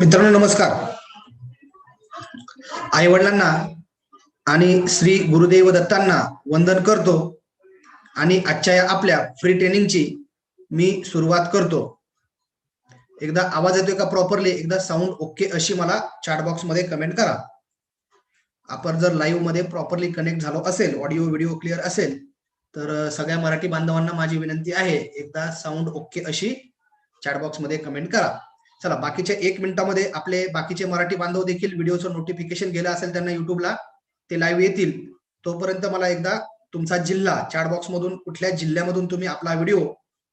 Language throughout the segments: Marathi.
मित्रांनो नमस्कार. आई वडिलांना आणि श्री गुरुदेव दत्तांना वंदन करतो आणि आजच्या या आपल्या फ्री ट्रेनिंगची मी सुरुवात करतो. एकदा आवाज येतोय का प्रॉपरली एकदा साऊंड ओके अशी मला चॅट बॉक्समध्ये कमेंट करा. आपण जर लाईव्हमध्ये प्रॉपरली कनेक्ट झालो असेल ऑडिओ व्हिडिओ क्लिअर असेल तर सगळ्या मराठी बांधवांना माझी विनंती आहे एकदा साऊंड ओके अशी चॅट बॉक्समध्ये कमेंट करा. चला बाकीच्या एक मिनिटामध्ये आपले बाकीचे मराठी बांधव देखील व्हिडिओचं नोटिफिकेशन गेलं असेल त्यांना युट्यूबला ते लाईव्ह येतील. तोपर्यंत मला एकदा तुमचा जिल्हा चॅट बॉक्स मधून कुठल्या जिल्ह्यामधून तुम्ही आपला व्हिडिओ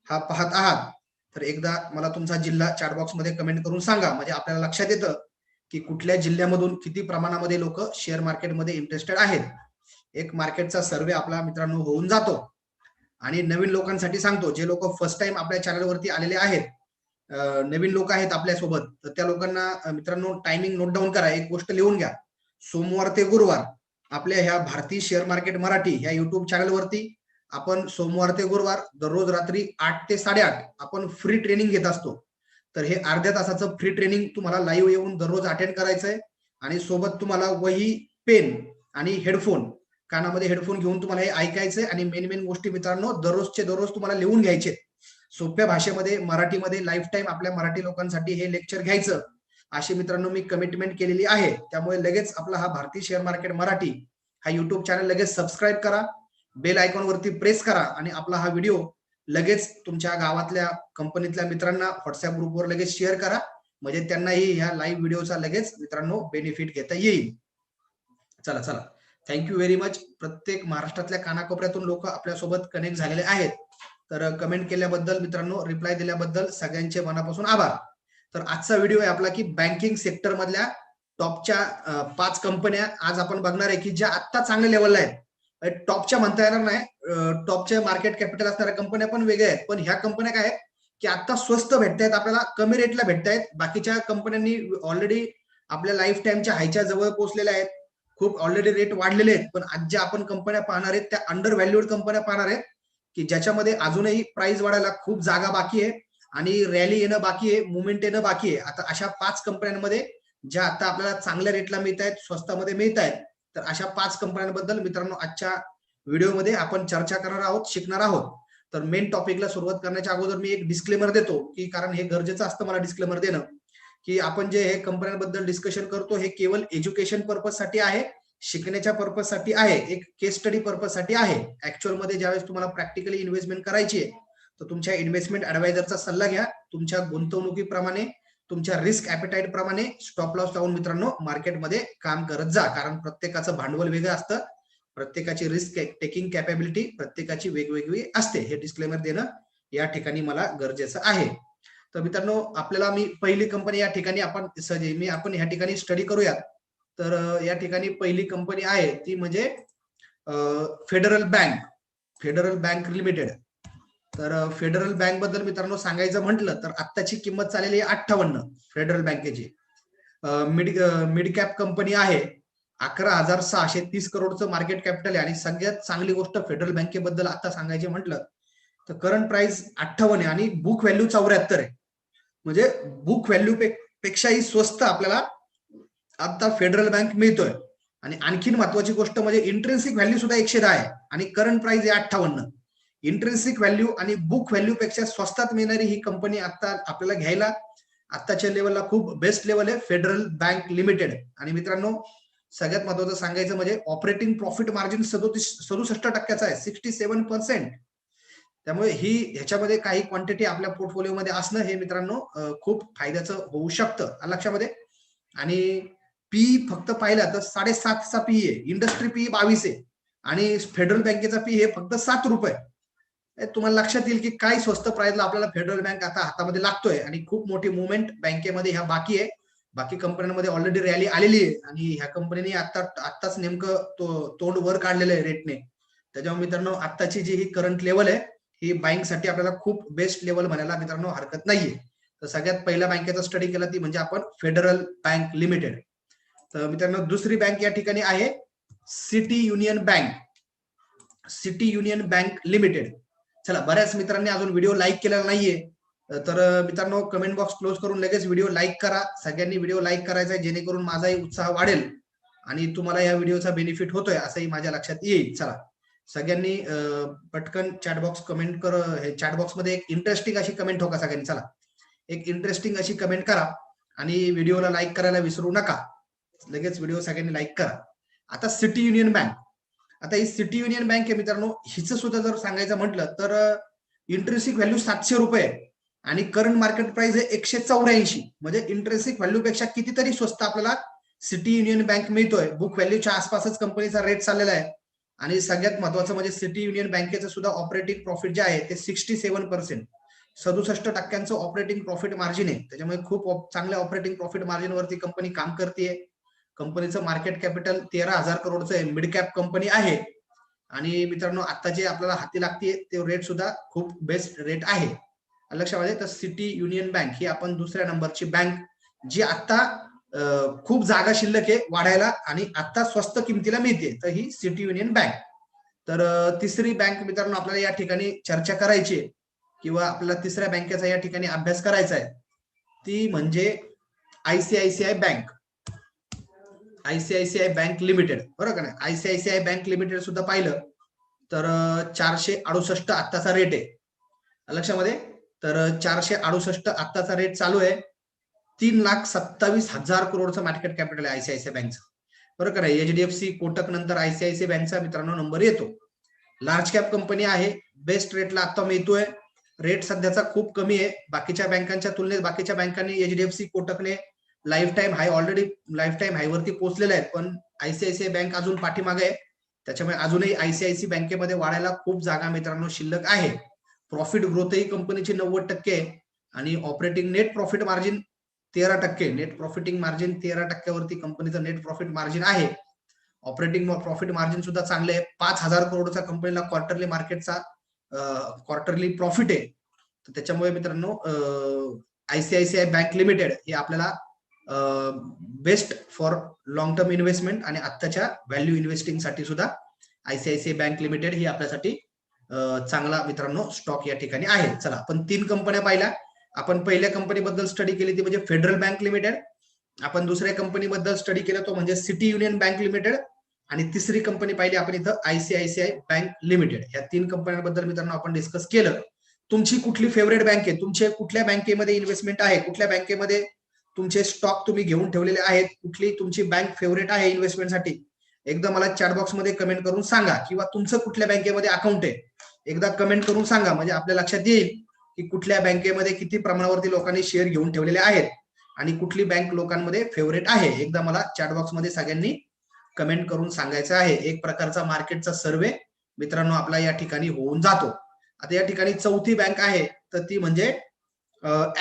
हा पाहत आहात तर एकदा मला तुमचा जिल्हा चॅट बॉक्समध्ये कमेंट करून सांगा. म्हणजे आपल्याला लक्षात येतं की कुठल्या जिल्ह्यामधून किती प्रमाणामध्ये लोक शेअर मार्केटमध्ये इंटरेस्टेड आहेत. एक मार्केटचा सर्वे आपला मित्रांनो होऊन जातो. आणि नवीन लोकांसाठी सांगतो जे लोक फर्स्ट टाइम आपल्या चॅनलवरती आलेले आहेत नवीन लोक आहेत आपल्यासोबत तर त्या लोकांना मित्रांनो टायमिंग नोट डाऊन करा. एक गोष्ट लिहून घ्या. सोमवार ते गुरुवार आपल्या ह्या भारतीय शेअर मार्केट मराठी ह्या युट्यूब चॅनलवरती आपण सोमवार ते गुरुवार दररोज रात्री आठ ते साडेआठ आपण फ्री ट्रेनिंग घेत असतो. तर हे अर्ध्या तासाचं फ्री ट्रेनिंग तुम्हाला लाईव्ह येऊन दररोज अटेंड करायचंय आणि सोबत तुम्हाला वही पेन आणि हेडफोन कानामध्ये हेडफोन घेऊन तुम्हाला हे ऐकायचंय आणि मेन मेन गोष्टी मित्रांनो दररोजचे दररोज तुम्हाला लिहून घ्यायचे सोप्या भाषेमध्ये मराठीमध्ये लाईफ टाईम आपल्या मराठी लोकांसाठी हे लेक्चर घ्यायचं अशी मित्रांनो मी कमिटमेंट केलेली आहे. त्यामुळे लगेच आपला हा भारतीय शेअर मार्केट मराठी हा युट्यूब चॅनल लगेच सबस्क्राईब करा बेल आयकॉन वरती प्रेस करा आणि आपला हा व्हिडिओ लगेच तुमच्या गावातल्या कंपनीतल्या मित्रांना व्हॉट्सअप ग्रुपवर लगेच शेअर करा. म्हणजे त्यांनाही ह्या लाईव्ह व्हिडिओचा लगेच मित्रांनो बेनिफिट घेता येईल. चला चला. थँक्यू व्हेरी मच प्रत्येक महाराष्ट्रातल्या कानाकोपऱ्यातून लोक आपल्यासोबत कनेक्ट झालेले आहेत. तर कमेंट केल्याबद्दल मित्रांनो रिप्लाय दिल्याबद्दल सगळ्यांचे मनापासून आभार. तर आजचा व्हिडिओ आहे आपला की बँकिंग सेक्टर मधल्या टॉपच्या पाच कंपन्या आज आपण बघणार आहे की ज्या आत्ता चांगल्या लेवलला आहेत. टॉपच्या म्हणता येणार नाही. टॉपच्या मार्केट कॅपिटल असणाऱ्या कंपन्या पण वेगळ्या आहेत. पण ह्या कंपन्या काय आहेत? की आता स्वस्त भेटतायत आपल्याला कमी रेटला भेटतायत. बाकीच्या कंपन्यांनी ऑलरेडी आपल्या लाईफ टाईमच्या हायच्या जवळ पोहोचलेल्या आहेत. खूप ऑलरेडी रेट वाढलेले आहेत. पण आज ज्या आपण कंपन्या पाहणार आहेत त्या अंडर व्हॅल्युड कंपन्या पाहणार आहेत. की ज्याच्यामध्ये अजूनही प्राइस वाढायला खूप जागा बाकी आहे आणि रॅली येणं बाकी आहे मुवमेंट येणं बाकी आहे. आता अशा पाच कंपन्यांमध्ये ज्या आता आपल्याला चांगल्या रेटला मिळत आहेत स्वस्तामध्ये मिळत आहेत तर अशा पाच कंपन्यांबद्दल मित्रांनो आजच्या व्हिडिओमध्ये आपण चर्चा करणार आहोत शिकणार आहोत. तर मेन टॉपिकला सुरुवात करण्याच्या अगोदर मी एक डिस्क्लेमर देतो की कारण हे गरजेचं असतं मला डिस्क्लेमर देणं की आपण जे हे कंपन्यांबद्दल डिस्कशन करतो हे केवळ एज्युकेशन पर्पजसाठी आहे. शिकण्याच्या पर्पजसाठी आहे. एक केस स्टडी पर्पजसाठी आहे. ऍक्च्युअलमध्ये ज्यावेळेस तुम्हाला प्रॅक्टिकली इन्व्हेस्टमेंट करायची आहे तर तुमच्या इन्व्हेस्टमेंट ऍडवायझरचा सल्ला घ्या. तुमच्या गुंतवणुकीप्रमाणे तुमच्या रिस्क ऍपिटाईट प्रमाणे स्टॉप लॉस लावून मित्रांनो मार्केटमध्ये काम करत जा. कारण प्रत्येकाचं भांडवल वेगळं असतं. प्रत्येकाची रिस्क टेकिंग कॅपेबिलिटी प्रत्येकाची वेगवेगळी असते. हे डिस्क्लेमर देणं या ठिकाणी मला गरजेचं आहे. तर मित्रांनो आपल्याला मी पहिली कंपनी या ठिकाणी आपण सजे मी आपण या ठिकाणी स्टडी करूयात. तर या ठिकाणी पहिली कंपनी आहे ती म्हणजे Federal Bank Federal Bank Limited तर फेडरल बँकबद्दल मित्रांनो सांगायचं म्हटलं तर आत्ताची किंमत चाललेली आहे अठ्ठावन्न फेडरल बँकेची मिड मिड कॅप कंपनी आहे. अकरा हजार सहाशे तीस करोडचं मार्केट कॅपिटल आहे आणि सगळ्यात चांगली गोष्ट फेडरल बँकेबद्दल आता सांगायची म्हटलं तर करंट प्राइस अठ्ठावन्न आहे आणि बुक व्हॅल्यू चौऱ्याहत्तर आहे. म्हणजे बुक व्हॅल्यू पेक्षाही स्वस्त आपल्याला आता फेडरल बँक मिळतोय. आणि आणखीन महत्वाची गोष्ट म्हणजे इंट्रेन्सिक व्हॅल्यू सुद्धा एकशे दहा आहे. आणि करंट प्राइस आहे अठ्ठावन्न. इंट्रेन्सिक व्हॅल्यू आणि बुक व्हॅल्यू पेक्षा स्वस्तात मिळणारी ही कंपनी आता आपल्याला घ्यायला आत्ताच्या लेवलला खूप बेस्ट लेवल आहे फेडरल बँक लिमिटेड आणि मित्रांनो सगळ्यात महत्वाचं सांगायचं म्हणजे ऑपरेटिंग प्रॉफिट मार्जिन सदोतीस सदुसष्ट टक्क्याचा आहे सिक्स्टी सेव्हन पर्सेंट त्यामुळे ही ह्याच्यामध्ये काही क्वांटिटी आपल्या पोर्टफोलिओमध्ये असणं हे मित्रांनो खूप फायद्याचं होऊ शकतं. लक्षामध्ये आणि पी फक्त पाहिला तर साडेसातचा पी आहे. इंडस्ट्री पी बावीस आहे. आणि फेडरल बँकेचा पी हे फक्त सात रुपये. तुम्हाला लक्षात येईल की काय स्वस्त प्राइसला आपल्याला फेडरल बँक आता हातामध्ये लागतोय. आणि खूप मोठी मुवमेंट बँकेमध्ये ह्या बाकी आहे. बाकी कंपन्यांमध्ये ऑलरेडी रॅली आलेली आहे. आणि ह्या कंपनीने आता आत्ताच नेमकं तो तोंड वर काढलेलं आहे रेटने त्याच्यामुळे मित्रांनो आत्ताची जी ही करंट लेवल आहे ही बँकसाठी साठी आपल्याला खूप बेस्ट लेवल म्हणायला मित्रांनो हरकत नाहीये. तर सगळ्यात पहिल्या बँकेचा स्टडी केला ती म्हणजे आपण फेडरल बँक लिमिटेड तर मित्रांनो दुसरी बँक या ठिकाणी आहे City Union Bank City Union Bank Limited चला बऱ्याच मित्रांनी अजून व्हिडिओ लाईक केलेला नाहीये. तर मित्रांनो कमेंट बॉक्स क्लोज करून लगेच व्हिडिओ लाईक करा. सगळ्यांनी व्हिडिओ लाईक करायचा आहे जेणेकरून माझाही उत्साह वाढेल आणि तुम्हाला या व्हिडिओचा बेनिफिट होतोय असंही माझ्या लक्षात येईल. चला सगळ्यांनी पटकन चॅट बॉक्स कमेंट कर हे चॅट बॉक्समध्ये एक इंटरेस्टिंग अशी कमेंट हो का सगळ्यांनी. चला एक इंटरेस्टिंग अशी कमेंट करा आणि व्हिडिओला लाईक करायला विसरू नका. लगेच व्हिडिओ सगळ्यांनी लाईक करा. आता सिटी युनियन बँक आता ही सिटी युनियन बँक आहे मित्रांनो हिचं सुद्धा जर सांगायचं म्हटलं तर इंटरेस्टिक व्हॅल्यू सातशे रुपये आणि करंट मार्केट प्राइस आहे एकशे चौऱ्याऐंशी. म्हणजे इंटरेस्टिक व्हॅल्यू पेक्षा कितीतरी स्वस्त आपल्याला सिटी युनियन बँक मिळतोय. बुक व्हॅल्यूच्या आसपासच कंपनीचा रेट चाललेला आहे. आणि सगळ्यात महत्वाचं म्हणजे सिटी युनियन बँकेचं सुद्धा ऑपरेटिंग प्रॉफिट जे आहे ते सिक्स्टी सेव्हन पर्सेंट सदुसष्ट टक्क्यांचं ऑपरेटिंग प्रॉफिट मार्जिन आहे. त्याच्यामुळे खूप चांगल्या ऑपरेटिंग प्रॉफिट मार्जिन वरती कंपनी काम करते कंपनीचं मार्केट कॅपिटल तेरा हजार करोडचं आहे मिड कॅप कंपनी आहे. आणि मित्रांनो आता जे आपल्याला हाती लागते ते रेट सुद्धा खूप बेस्ट रेट आहे. लक्षात पाहिजे तर सिटी युनियन बँक ही आपण दुसऱ्या नंबरची बँक जी आता खूप जागा शिल्लक आहे वाढायला आणि आता स्वस्त किमतीला मिळते तर ही सिटी युनियन बँक तर तिसरी बँक मित्रांनो आपल्याला या ठिकाणी चर्चा करायची आहे किंवा आपल्याला तिसऱ्या बँकेचा या ठिकाणी अभ्यास करायचा आहे. ती म्हणजे ICICI Bank ICICI Bank Limited बरोबर का नाही? आयसीआयसीआय बँक लिमिटेड सुद्धा पाहिलं तर चारशे अडुसष्ट आत्ताचा रेट आहे. लक्षामध्ये? तर चारशे अडुसष्ट आत्ताचा रेट चालू आहे. तीन लाख सत्तावीस हजार करोडचं मार्केट कॅपिटल आहे आयसीआयसीआय बँकचं. बरोबर का नाही? एचडीएफसी कोटक नंतर आयसीआयसीआय बँकचा मित्रांनो नंबर येतो. लार्ज कॅप कंपनी आहे बेस्ट रेटला आता मिळतोय. रेट सध्याचा खूप कमी आहे. बाकीच्या बँकांच्या तुलनेत बाकीच्या बँकांनी एचडीएफसी कोटकने life time high already lifetime हायवरती पोहोचलेले आहेत. पण आयसीआयसीआय बँक अजून पाठीमागे आहे. त्याच्यामुळे अजूनही आयसीआयसी बँकेमध्ये वाढायला खूप जागा मित्रांनो शिल्लक आहे. प्रॉफिट ग्रोथही कंपनीची नव्वद टक्के आहे. आणि ऑपरेटिंग नेट प्रॉफिट मार्जिन तेरा टक्के नेट प्रॉफिटिंग मार्जिन तेरा टक्क्यावरती कंपनीचं नेट प्रॉफिट मार्जिन आहे. ऑपरेटिंग प्रॉफिट मार्जिन सुद्धा चांगले आहे. पाच हजार करोडचा कंपनीला क्वार्टरली मार्केटचा क्वार्टरली प्रॉफिट आहे. तर त्याच्यामुळे मित्रांनो आयसीआयसीआय बँक लिमिटेड हे आपल्याला best for long term investment आणि आत्ताच्या व्हॅल्यू इन्व्हेस्टिंगसाठी सुद्धा आयसीआयसीआय बँक लिमिटेड ही आपल्यासाठी चांगला मित्रांनो स्टॉक या ठिकाणी आहे. चला आपण तीन कंपन्या पाहिल्या. आपण पहिल्या कंपनीबद्दल स्टडी केली ती म्हणजे फेडरल बँक लिमिटेड आपण दुसऱ्या कंपनीबद्दल स्टडी केलं तो म्हणजे सिटी युनियन बँक लिमिटेड आणि तिसरी कंपनी पाहिली आपण इथं आयसीआयसीआय बँक लिमिटेड या तीन कंपन्यांबद्दल मित्रांनो आपण डिस्कस केलं. तुमची कुठली फेवरेट बँक आहे? तुमचे कुठल्या बँकेमध्ये इन्व्हेस्टमेंट आहे? कुठल्या बँकेमध्ये तुमचे स्टॉक तुम्ही घेऊन ठेवलेले आहेत कुठली तुमची बँक फेवरेट आहे इन्व्हेस्टमेंटसाठी एकदा मला चॅटमध्ये कमेंट करून सांगा किंवा तुमचं कुठल्या बँकेमध्ये अकाउंट आहे एकदा कमेंट करून सांगा म्हणजे आपल्या लक्षात येईल की कुठल्या बँकेमध्ये किती प्रमाणावरती लोकांनी शेअर घेऊन ठेवलेले आहेत आणि कुठली बँक लोकांमध्ये फेवरेट आहे. एकदा मला चॅट बॉक्समध्ये सगळ्यांनी कमेंट करून सांगायचं आहे. एक प्रकारचा मार्केटचा सर्वे मित्रांनो आपला या ठिकाणी होऊन जातो. आता या ठिकाणी चौथी बँक आहे तर ती म्हणजे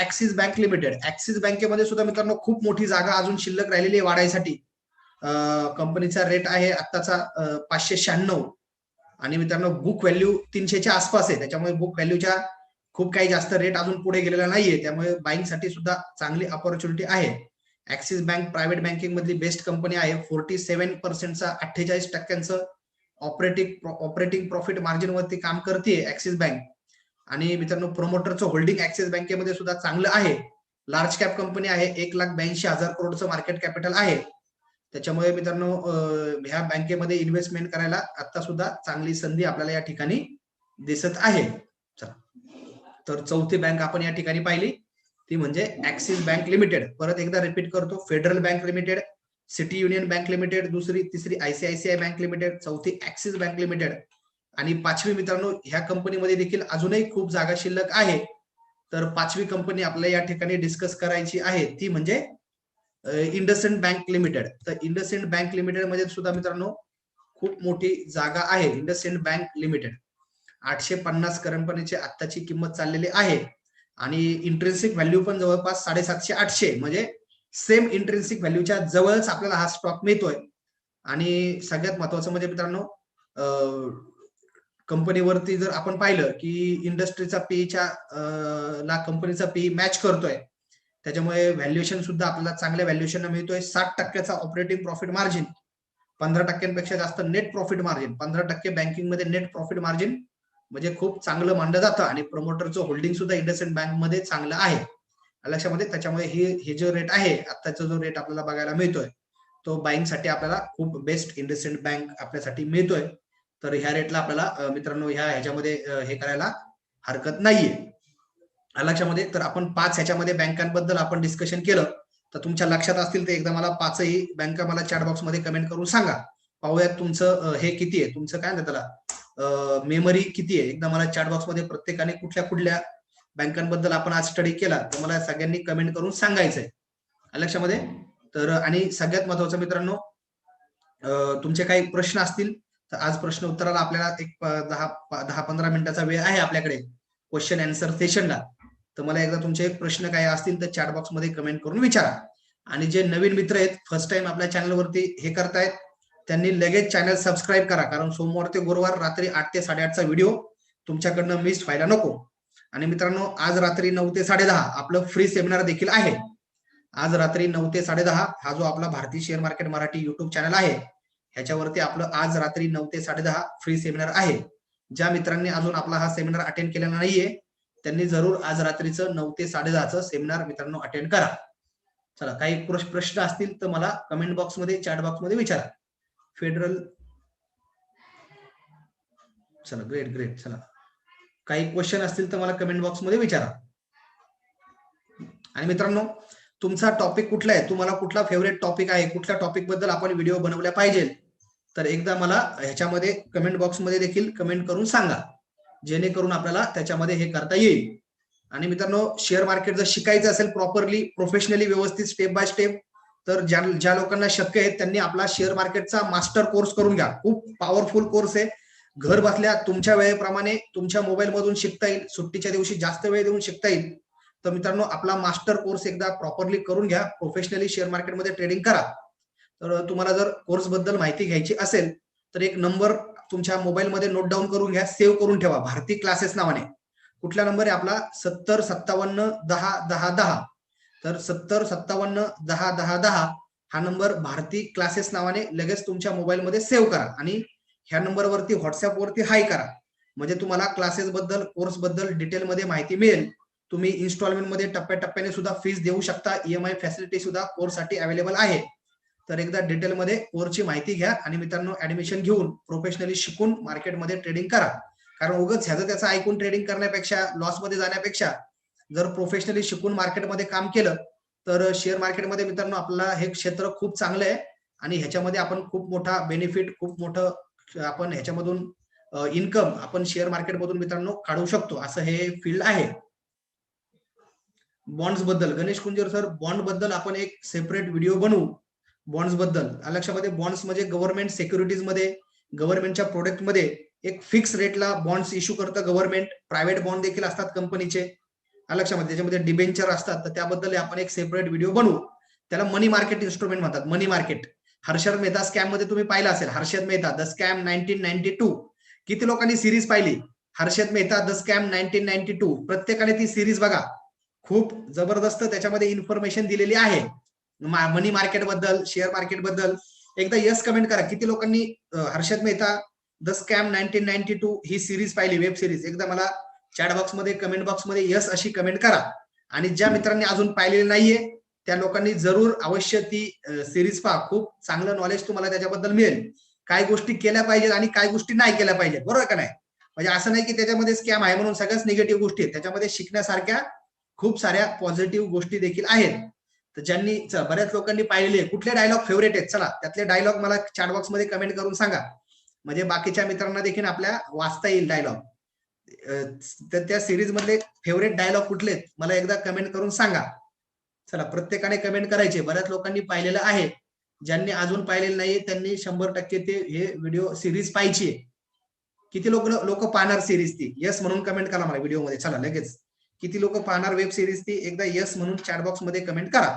ऍक्सिस बँक लिमिटेड ऍक्सिस बँकेमध्ये सुद्धा मित्रांनो खूप मोठी जागा अजून शिल्लक राहिलेली आहे वाढायसाठी. कंपनीचा रेट आहे आत्ताचा पाचशे शहाण्णव. आणि मित्रांनो बुक व्हॅल्यू तीनशेच्या आसपास आहे. त्याच्यामुळे बुक व्हॅल्यूच्या खूप काही जास्त रेट अजून पुढे गेलेला नाहीये. त्यामुळे बाईंगसाठी सुद्धा चांगली अपॉर्च्युनिटी आहे. ऍक्सिस बँक प्रायव्हेट बँकिंग मधली बेस्ट कंपनी आहे. फोर्टी सेव्हन पर्सेंटचा अठ्ठेचाळीस टक्क्यांचं ऑपरेटिंग ऑपरेटिंग प्रॉफिट मार्जिन वरती काम करते ऍक्सिस बँक आणि मित्रांनो प्रोमोटरचं होल्डिंग ऍक्सिस बँकेमध्ये सुद्धा चांगलं आहे. लार्ज कॅप कंपनी आहे. एक लाख ब्याऐंशी हजार करोडचं मार्केट कॅपिटल आहे. त्याच्यामुळे मित्रांनो ह्या बँकेमध्ये इन्व्हेस्टमेंट करायला आता सुद्धा चांगली संधी आपल्याला या ठिकाणी दिसत आहे. तर चौथी बँक आपण या ठिकाणी पाहिली. ती म्हणजे ऍक्सिस बँक लिमिटेड परत एकदा रिपीट करतो. Federal Bank Limited City Union Bank Limited दुसरी तिसरी आयसीआयसीआय बँक लिमिटेड चौथी ऍक्सिस बँक लिमिटेड आणि पाचवी मित्रांनो ह्या कंपनीमध्ये देखील अजूनही खूप जागा शिल्लक आहे. तर पाचवी कंपनी आपल्याला या ठिकाणी डिस्कस करायची आहे. ती म्हणजे इंडसइंड बँक लिमिटेड. तर इंडसइंड बँक लिमिटेडमध्ये सुद्धा मित्रांनो खूप मोठी जागा आहे. IndusInd Bank Limited. आठशे पन्नास करंपणीची आत्ताची किंमत चाललेली आहे. आणि इंट्रेन्सिक व्हॅल्यू पण जवळपास साडेसातशे आठशे. म्हणजे सेम इंट्रेन्सिक व्हॅल्यूच्या जवळच आपल्याला हा स्टॉक मिळतोय. आणि सगळ्यात महत्वाचं म्हणजे मित्रांनो कंपनीवरती जर आपण पाहिलं की इंडस्ट्रीचा पीच्या ला कंपनीचा पी मॅच करतोय त्याच्यामुळे व्हॅल्युएशन सुद्धा आपल्याला चांगल्या व्हॅल्युएशन मिळतोय. साठ टक्क्याचा ऑपरेटिंग प्रॉफिट मार्जिन पंधरा टक्क्यांपेक्षा जास्त नेट प्रॉफिट मार्जिन पंधरा टक्के बँकिंगमध्ये नेट प्रॉफिट मार्जिन म्हणजे खूप चांगलं मानलं जातं आणि प्रमोटरचं होल्डिंग सुद्धा इंडसइंड बँकमध्ये चांगलं आहे. लक्षामध्ये त्याच्यामुळे हे हे जो रेट आहे आत्ताचा जो रेट आपल्याला बघायला मिळतोय तो बाईंगसाठी आपल्याला खूप बेस्ट इंडसइंड बँक आपल्यासाठी मिळतोय. तर ह्या रेटला आपल्याला मित्रांनो ह्या ह्याच्यामध्ये हे करायला हरकत नाहीये. लक्षामध्ये तर आपण पाच ह्याच्यामध्ये बँकांबद्दल आपण डिस्कशन केलं तर तुमच्या लक्षात असतील तर एकदा मला पाचही बँका मला चॅट बॉक्समध्ये कमेंट करून सांगा. पाहूयात तुमचं हे किती आहे? तुमचं काय म्हणतात त्याला? मेमरी किती आहे? एकदा मला चॅट बॉक्समध्ये प्रत्येकाने कुठल्या कुठल्या बँकांबद्दल आपण आज स्टडी केला तर मला सगळ्यांनी कमेंट करून सांगायचंय. लक्षामध्ये? तर आणि सगळ्यात महत्वाचं मित्रांनो तुमचे काही प्रश्न असतील तर आज प्रश्न उत्तराला आपल्याला एक दहा दहा पंधरा मिनिटाचा वेळ आहे आपल्याकडे क्वेश्चन अँसर सेशनला तर मला एकदा तुमचे एक प्रश्न काय असतील तर चॅट बॉक्समध्ये कमेंट करून विचारा. आणि जे नवीन मित्र आहेत फर्स्ट टाइम आपल्या चॅनलवरती हे करतायत त्यांनी लगेच चॅनल सबस्क्राईब करा. कारण सोमवार ते गुरुवार रात्री आठ ते साडेआठचा व्हिडिओ तुमच्याकडनं मिस व्हायला नको. आणि मित्रांनो आज रात्री नऊ ते साडेदहा आपलं फ्री सेमिनार देखील आहे. आज रात्री नऊ ते साडेदहा हा जो आपला Bharatiya share market Marathi YouTube channel आहे ह्याच्यावरती आपलं आज रात्री नऊ ते साडेदहा फ्री सेमिनार आहे. ज्या मित्रांनी अजून आपला हा सेमिनार अटेंड केलेला नाहीये त्यांनी जरूर आज रात्रीचं नऊ ते साडेदहाचं सेमिनार मित्रांनो अटेंड करा. चला काही प्रश्न असतील तर मला कमेंट बॉक्समध्ये चॅट बॉक्समध्ये विचारा. फेडरल चला ग्रेट ग्रेट चला. काही क्वेश्चन असतील तर मला कमेंट बॉक्समध्ये विचारा. आणि मित्रांनो तुमचा टॉपिक कुठला आहे? तुम्हाला कुठला फेवरेट टॉपिक आहे? कुठल्या टॉपिकबद्दल आपण व्हिडिओ बनवल्या पाहिजे तर एकदा मला ह्याच्यामध्ये कमेंट बॉक्समध्ये देखील कमेंट करून सांगा. जेणेकरून आपल्याला त्याच्यामध्ये हे करता येईल. आणि मित्रांनो शेअर मार्केट जर शिकायचं असेल प्रॉपरली प्रोफेशनली व्यवस्थित स्टेप बाय स्टेप तर ज्या ज्या लोकांना शक्य आहे त्यांनी आपला शेअर मार्केटचा मास्टर कोर्स करून घ्या. खूप पॉवरफुल कोर्स आहे. घर बसल्या तुमच्या वेळेप्रमाणे तुमच्या मोबाईल मधून शिकता येईल. सुट्टीच्या दिवशी जास्त वेळ देऊन शिकता येईल. तर मित्रांनो आपला मास्टर कोर्स एकदा प्रॉपरली करून घ्या. प्रोफेशनली शेअर मार्केटमध्ये ट्रेडिंग करा. तर तुम्हाला जर कोर्सबद्दल माहिती घ्यायची असेल तर एक नंबर तुमच्या मोबाईलमध्ये नोट डाऊन करून घ्या सेव्ह करून ठेवा भारती क्लासेस नावाने. कुठला नंबर? आहे आपला सत्तर सत्तावन्न दहा दहा दहा. तर सत्तर सत्तावन्न दहा दहा दहा हा नंबर भारती क्लासेस नावाने लगेच तुमच्या मोबाईलमध्ये सेव्ह करा आणि ह्या नंबरवरती व्हॉट्सअपवरती हाय करा. म्हणजे तुम्हाला क्लासेस बद्दल कोर्सबद्दल डिटेलमध्ये माहिती मिळेल. तुम्ही इन्स्टॉलमेंटमध्ये टप्प्याटप्प्याने सुद्धा फीस देऊ शकता ईएमआय फॅसिलिटी सुद्धा कोर्ससाठी अवेलेबल आहे. तर एकदा डिटेलमध्ये कोर्सची माहिती घ्या आणि मित्रांनो ऍडमिशन घेऊन प्रोफेशनली शिकून मार्केटमध्ये ट्रेडिंग करा. कारण उगच ह्याचं त्याचं ऐकून ट्रेडिंग करण्यापेक्षा लॉसमध्ये जाण्यापेक्षा जर प्रोफेशनली शिकून मार्केटमध्ये काम केलं तर शेअर मार्केटमध्ये मित्रांनो आपल्याला हे क्षेत्र खूप चांगलं आहे. आणि ह्याच्यामध्ये आपण खूप मोठा बेनिफिट खूप मोठं आपण ह्याच्यामधून इन्कम आपण शेअर मार्केटमधून मित्रांनो काढू शकतो. असं हे फील्ड आहे. बॉन्ड्सबद्दल. गणेश कुंजर सर बॉन्डबद्दल आपण एक सेपरेट व्हिडिओ बनवू. बॉन्ड्सबद्दल. लक्षामध्ये बॉन्ड्स म्हणजे गव्हर्नमेंट सिक्युरिटीजमध्ये गव्हर्नमेंटच्या प्रोडक्टमध्ये एक फिक्स रेटला बॉन्ड्स इश्यू करतं गव्हर्नमेंट प्रायव्हेट बॉन्ड देखील असतात कंपनीचे लक्षामध्ये त्याच्यामध्ये डिबेंचर असतात. तर त्याबद्दल आपण एक सेपरेट व्हिडिओ बनवू. त्याला मनी मार्केट इन्स्ट्रुमेंट म्हणतात. मनी मार्केट हर्षद मेहता स्कॅममध्ये तुम्ही पाहिलं असेल. Harshad Mehta the scam nineteen ninety two किती लोकांनी सिरीज पाहिली? Harshad Mehta the scam nineteen ninety two प्रत्येकाने ती सिरीज बघा. खूप जबरदस्त त्याच्यामध्ये इन्फॉर्मेशन दिलेली आहे. मनी मार्केटबद्दल शेअर मार्केटबद्दल एकदा यस कमेंट करा. किती लोकांनी Harshad Mehta the scam nineteen ninety two he series पाहिली वेब सिरीज एकदा मला चॅट बॉक्समध्ये कमेंट बॉक्समध्ये यस अशी कमेंट करा. आणि ज्या मित्रांनी अजून पाहिलेली नाहीये त्या लोकांनी जरूर अवश्य ती सिरीज पहा. खूप चांगलं नॉलेज तुम्हाला त्याच्याबद्दल मिळेल. काय गोष्टी केल्या पाहिजेत आणि काय गोष्टी नाही केल्या पाहिजेत. बरोबर का नाही? म्हणजे असं नाही की त्याच्यामध्ये स्कॅम आहे म्हणून सगळ्याच निगेटिव्ह गोष्टी आहेत. त्याच्यामध्ये शिकण्यासारख्या खूप साऱ्या पॉझिटिव्ह गोष्टी देखील आहेत. तर ज्यांनी बऱ्याच लोकांनी पाहिलेले कुठले डायलॉग फेवरेट आहेत? चला त्यातले डायलॉग मला चॅट बॉक्समध्ये कमेंट करून सांगा. म्हणजे बाकीच्या मित्रांना देखील आपल्या वाचता येईल डायलॉग तर त्या सिरीज मधले फेवरेट डायलॉग कुठले मला एकदा कमेंट करून सांगा. चला प्रत्येकाने कमेंट करायचे. बऱ्याच लोकांनी पाहिलेलं आहे. ज्यांनी अजून पाहिलेलं नाहीये त्यांनी शंभर टक्के ते हे व्हिडिओ सिरीज पाहिजे किती लोक लोक पाहणार सिरीज ती? यस म्हणून कमेंट करा मला व्हिडिओमध्ये. चला लगेच. किती लोक पाहणार वेब सिरीज ती? एकदा यस म्हणून चॅट बॉक्समध्ये कमेंट करा.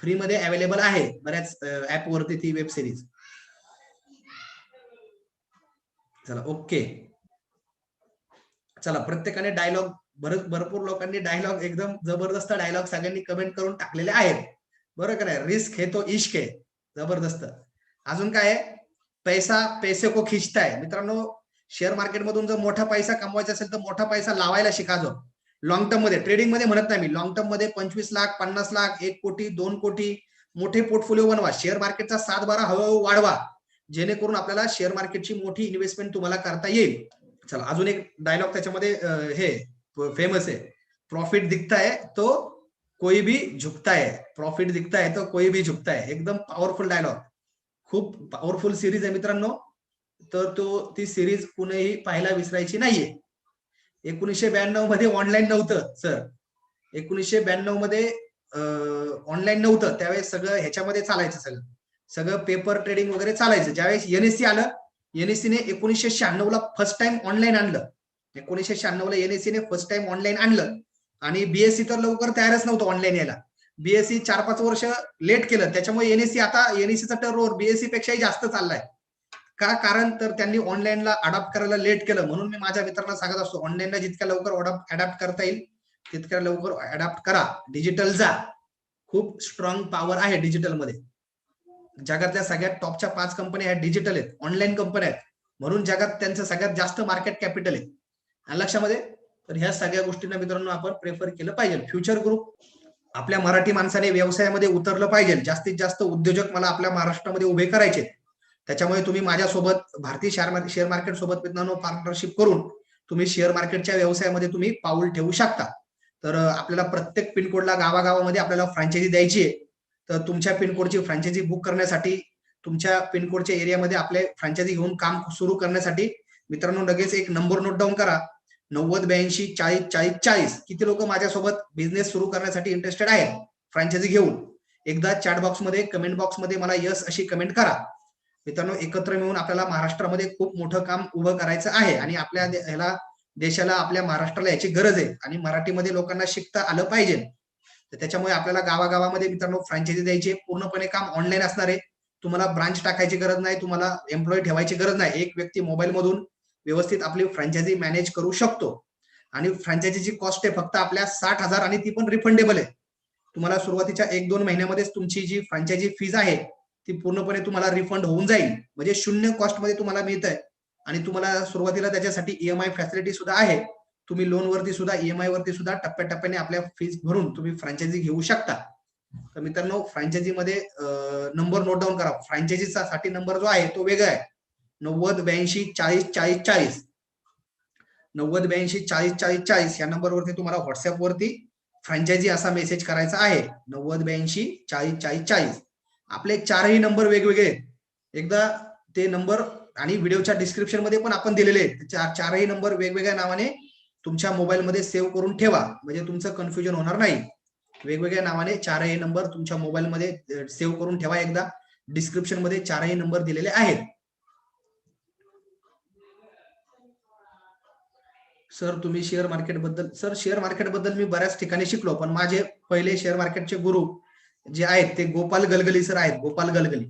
फ्री मध्ये अवेलेबल आहे बऱ्याच ऍप वरती ती वेब सिरीज चला ओके चला प्रत्येकाने डायलॉग बरं भरपूर लोकांनी डायलॉग एकदम जबरदस्त डायलॉग सगळ्यांनी कमेंट करून टाकलेले आहेत. बरं का नाही? रिस्क हे तो इश्क आहे. जबरदस्त. अजून काय आहे? पैसा पैसे को खिचताय. मित्रांनो शेअर मार्केटमधून जर मोठा पैसा कमवायचा असेल तर मोठा पैसा लावायला शिका जो. लॉंग टर्ममध्ये ट्रेडिंगमध्ये म्हणत नाही मी. लॉंग टर्ममध्ये पंचवीस लाख पन्नास लाख एक कोटी दोन कोटी मोठे पोर्टफोलिओ बनवा. शेअर मार्केटचा सात बारा हळूहळू वाढवा. जेणेकरून आपल्याला शेअर मार्केटची मोठी इन्व्हेस्टमेंट तुम्हाला करता येईल. चला अजून एक डायलॉग त्याच्यामध्ये हे फेमस आहे. प्रॉफिट दिखता है तो कोई भी झुकता है प्रॉफिट दिखता है तो कोई भी झुकता है एकदम पॉवरफुल डायलॉग खूप पॉवरफुल सिरीज आहे मित्रांनो. तर तो ती सिरीज कुणीही पाहायला विसरायची नाहीये. एकोणीसशे ब्याण्णवमध्ये ऑनलाईन नव्हतं सर एकोणीसशे ब्याण्णवमध्ये ऑनलाईन नव्हतं. त्यावेळेस सगळं ह्याच्यामध्ये चालायचं सगळं. सगळं पेपर ट्रेडिंग वगैरे चालायचं. ज्यावेळेस एनएससी आलं एनएससीने एकोणीसशे शहाण्णव ला फर्स्ट टाइम ऑनलाईन आणलं. एकोणीसशे शहाण्णव ला एनएससीने फर्स्ट टाइम ऑनलाईन आणलं. आणि बीएससी तर लवकर तयारच नव्हतं ऑनलाईन यायला. बीएससी चार पाच वर्ष लेट केलं. त्याच्यामुळे एनएससी आता एनएससीचा टर्न ओव्हर बीएससी पेक्षाही जास्त चाललाय. का? कारण तर त्यांनी ऑनलाईनला अडॉप्ट करायला लेट केलं. म्हणून मी माझ्या मित्रांना सांगत असतो ऑनलाईनला जितक्या लवकर अडॅप्ट करता येईल तितक्या लवकर अडॅप्ट करा. डिजिटल जा. खूप स्ट्रॉंग पॉवर आहे डिजिटलमध्ये. जगातल्या सगळ्यात टॉपच्या पाच कंपन्या ह्या डिजिटल आहेत. ऑनलाईन कंपन्या आहेत. म्हणून जगात त्यांचं सगळ्यात जास्त मार्केट कॅपिटल आहे. आणि लक्षामध्ये तर ह्या सगळ्या गोष्टींना मित्रांनो आपण प्रेफर केलं पाहिजे. फ्युचर ग्रुप आपल्या मराठी माणसाने व्यवसायामध्ये उतरलं पाहिजे. जास्तीत जास्त उद्योजक मला आपल्या महाराष्ट्रामध्ये उभे करायचे त्याच्यामुळे तुम्ही माझ्यासोबत भारतीय शेअर शेअर मार्केट सोबत मित्रांनो पार्टनरशिप करून तुम्ही शेअर मार्केटच्या व्यवसायामध्ये तुम्ही पाऊल ठेवू शकता. तर आपल्याला प्रत्येक पिनकोडला गावागावामध्ये आपल्याला फ्रँचायझी द्यायची आहे. तर तुमच्या पिनकोडची फ्रँचायझी बुक करण्यासाठी तुमच्या पिनकोडच्या एरियामध्ये आपले फ्रँचायझी घेऊन काम सुरू करण्यासाठी मित्रांनो लगेच एक नंबर नोट डाऊन करा. नव्वद ब्याऐंशी चाळीस चाळीस चाळीस. किती लोक माझ्यासोबत बिझनेस सुरू करण्यासाठी इंटरेस्टेड आहेत? फ्रँचायझी घेऊन. एकदा चॅट बॉक्समध्ये कमेंट बॉक्समध्ये मला यस अशी कमेंट करा. मित्रांनो एकत्र मिळून आपल्याला महाराष्ट्रामध्ये खूप मोठं काम उभं करायचं आहे आणि आपल्या ह्याला देशाला आपल्या महाराष्ट्राला याची गरज आहे आणि मराठीमध्ये लोकांना शिकता आलं पाहिजे. तर त्याच्यामुळे आपल्याला गावागावामध्ये मित्रांनो फ्रँचायझी द्यायची पूर्णपणे काम ऑनलाईन असणार आहे. तुम्हाला ब्रांच टाकायची गरज नाही तुम्हाला एम्प्लॉई ठेवायची गरज नाही. एक व्यक्ती मोबाईल मधून व्यवस्थित आपली फ्रँचायझी मॅनेज करू शकतो. आणि फ्रँचायझीची कॉस्ट आहे फक्त आपल्या साठ हजार आणि ती पण रिफंडेबल आहे. तुम्हाला सुरुवातीच्या एक दोन महिन्यामध्येच तुमची जी फ्रँचायझी फीज आहे ती पूर्णपणे तुम्हाला रिफंड होऊन जाईल. म्हणजे शून्य कॉस्टमध्ये तुम्हाला मिळत आहे आणि तुम्हाला सुरुवातीला त्याच्यासाठी ईएमआय फॅसिलिटी सुद्धा आहे. तुम्ही लोन वरती सुद्धा ईएमआय वरती सुद्धा टप्प्याटप्प्याने आपल्या फीज भरून तुम्ही फ्रँचायझी घेऊ शकता. तर मित्रांनो फ्रँचायझीमध्ये नंबर नोट डाऊन करा. फ्रँचायझीचा साठी नंबर जो आहे तो वेगळा आहे. नव्वद ब्याऐंशी चाळीस चाळीस चाळीस. नव्वद ब्याऐंशी चाळीस चाळीस चाळीस या नंबरवरती तुम्हाला व्हॉट्सअपवरती फ्रँचायझी असा मेसेज करायचा आहे. नव्वद ब्याऐंशी चाळीस चाळीस चाळीस. आपले चारही नंबर वेगवेगळे आहेत. एकदा ते नंबर आणि व्हिडिओच्या डिस्क्रिप्शनमध्ये पण आपण दिलेले आहेत. चारही नंबर वेगवेगळ्या नावाने तुमच्या मोबाईलमध्ये सेव्ह करून ठेवा. म्हणजे तुमचं कन्फ्युजन होणार नाही. वेगवेगळ्या नावाने चारही नंबर तुमच्या मोबाईलमध्ये सेव्ह करून ठेवा एकदा. डिस्क्रिप्शनमध्ये चारही नंबर दिलेले आहेत. सर तुम्ही शेअर मार्केटबद्दल सर शेअर मार्केटबद्दल मी बऱ्याच ठिकाणी शिकलो पण माझे पहिले शेअर मार्केटचे गुरु जे आहेत ते गोपाल गलगली सर आहेत गोपाल गलगली.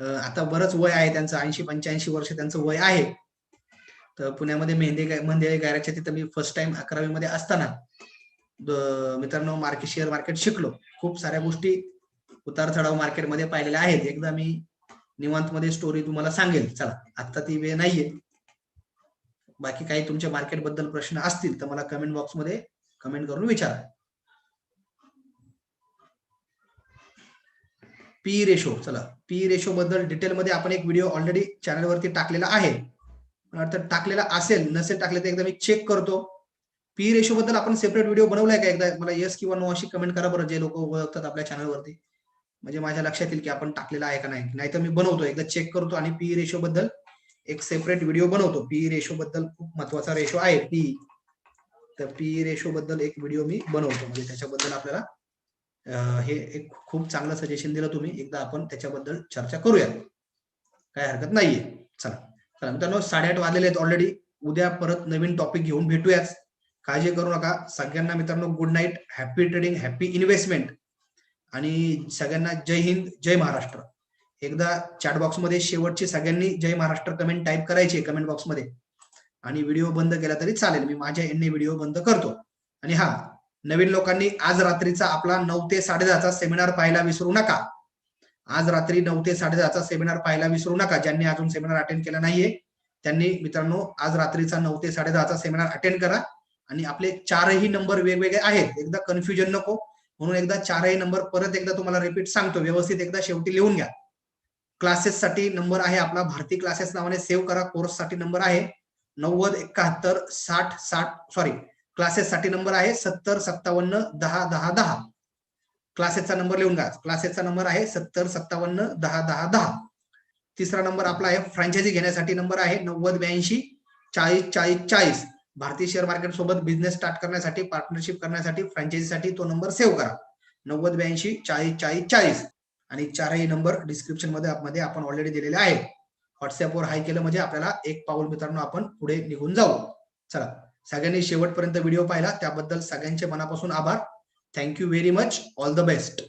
आता बरंच वय आहे त्यांचं ऐंशी पंच्याऐंशी वर्ष त्यांचं वय आहे. तर पुण्यामध्ये मेहंदी मेहंदी गायराच्या तिथं मी फर्स्ट टाइम अकरावी मध्ये असताना मित्रांनो मार्केट शेअर मार्केट शिकलो. खूप साऱ्या गोष्टी उतार चढाव मार्केटमध्ये पाहिलेल्या आहेत. एकदा मी निवांत मध्ये स्टोरी तुम्हाला सांगेल. चला आता ती वेळ नाहीये. बाकी काही तुमच्या मार्केटबद्दल प्रश्न असतील तर मला कमेंट बॉक्समध्ये कमेंट करून विचारा. पी रेशो चला. पी रेशो बद्दल डिटेलमध्ये आपण एक व्हिडिओ ऑलरेडी चॅनलवरती टाकलेला आहे. तर टाकलेला असेल नसेल टाकले तर एकदा मी चेक करतो. पी रेशो बद्दल आपण सेपरेट व्हिडिओ बनवलाय का एकदा? मला येस किंवा नो अशी कमेंट करा बरं जे लोक ओळखतात आपल्या चॅनलवरती म्हणजे माझ्या लक्षात येईल की आपण टाकलेला आहे का नाही. नाहीतर मी बनवतो एकदा चेक करतो आणि पी रेशो बद्दल एक सेपरेट व्हिडिओ बनवतो. पी रेशो बद्दल खूप महत्त्वाचा रेशो आहे पी. तर पी रेशो बद्दल एक व्हिडिओ मी बनवतो. म्हणजे त्याच्याबद्दल आपल्याला हे एक खूप चांगलं सजेशन दिलं तुम्ही. एकदा आपण त्याच्याबद्दल चर्चा करूया काय हरकत नाहीये. चला. चला मित्रांनो साडेआठ वाजलेले आहेत ऑलरेडी उद्या परत नवीन टॉपिक घेऊन भेटूयाच काळजी करू नका. सगळ्यांना मित्रांनो good night happy trading happy investment आणि सगळ्यांना जय हिंद जय महाराष्ट्र. एकदा चॅट बॉक्समध्ये शेवटची सगळ्यांनी जय महाराष्ट्र कमेंट टाईप करायची कमेंट बॉक्समध्ये आणि व्हिडिओ बंद केला तरी चालेल. मी माझ्या एंडने व्हिडिओ बंद करतो. आणि हा नवीन लोकांनी आज रात्रीचा आपला नऊ ते साडे दहाचा सेमिनार पाहायला विसरू नका. आज रात्री नऊ ते साडे दहाचा सेमिनार पाहायला विसरू नका. ज्यांनी अजून सेमिनार अटेंड केला नाहीये त्यांनी मित्रांनो आज रात्रीचा नऊ ते साडे दहाचा सेमिनार अटेंड करा. आणि आपले चारही नंबर वेगवेगळे आहेत. एकदा कन्फ्युजन नको. म्हणून एकदा चारही नंबर परत एकदा तुम्हाला रिपीट सांगतो. व्यवस्थित एकदा शेवटी लिहून घ्या. क्लासेस साठी नंबर आहे आपला. भारती क्लासेस नावाने सेव्ह करा. कोर्ससाठी नंबर आहे. नव्वद एकाहत्तर साठ साठ सॉरी क्लासेस साठी नंबर आहे सत्तर सत्तावन्न दहा दहा दहा. क्लासेसचा नंबर लिहून घ्या. क्लासेसचा नंबर आहे सत्तर सत्तावन्न दहा दहा दहा. तिसरा नंबर आपला आहे फ्रँचायझी घेण्यासाठी नंबर आहे नव्वद ब्याऐंशी चाळीस चाळीस चाळीस. भारतीय शेअर मार्केट सोबत बिझनेस स्टार्ट करण्यासाठी पार्टनरशिप करण्यासाठी फ्रँचायझीसाठी तो नंबर सेव्ह करा. नव्वद ब्याऐंशी चाळीस चाळीस चाळीस. आणि चारही नंबर डिस्क्रिप्शनमध्ये मध्ये आपण ऑलरेडी दिलेले आहे व्हॉट्सअपवर हाय केलं म्हणजे आपल्याला एक पाऊल मित्रांनो आपण पुढे निघून जाऊ. चला. सगळ्यांनी शेवटपर्यंत व्हिडिओ पाहिला. त्याबद्दल सगळ्यांचे मनापासून आभार. Thank you very much all the best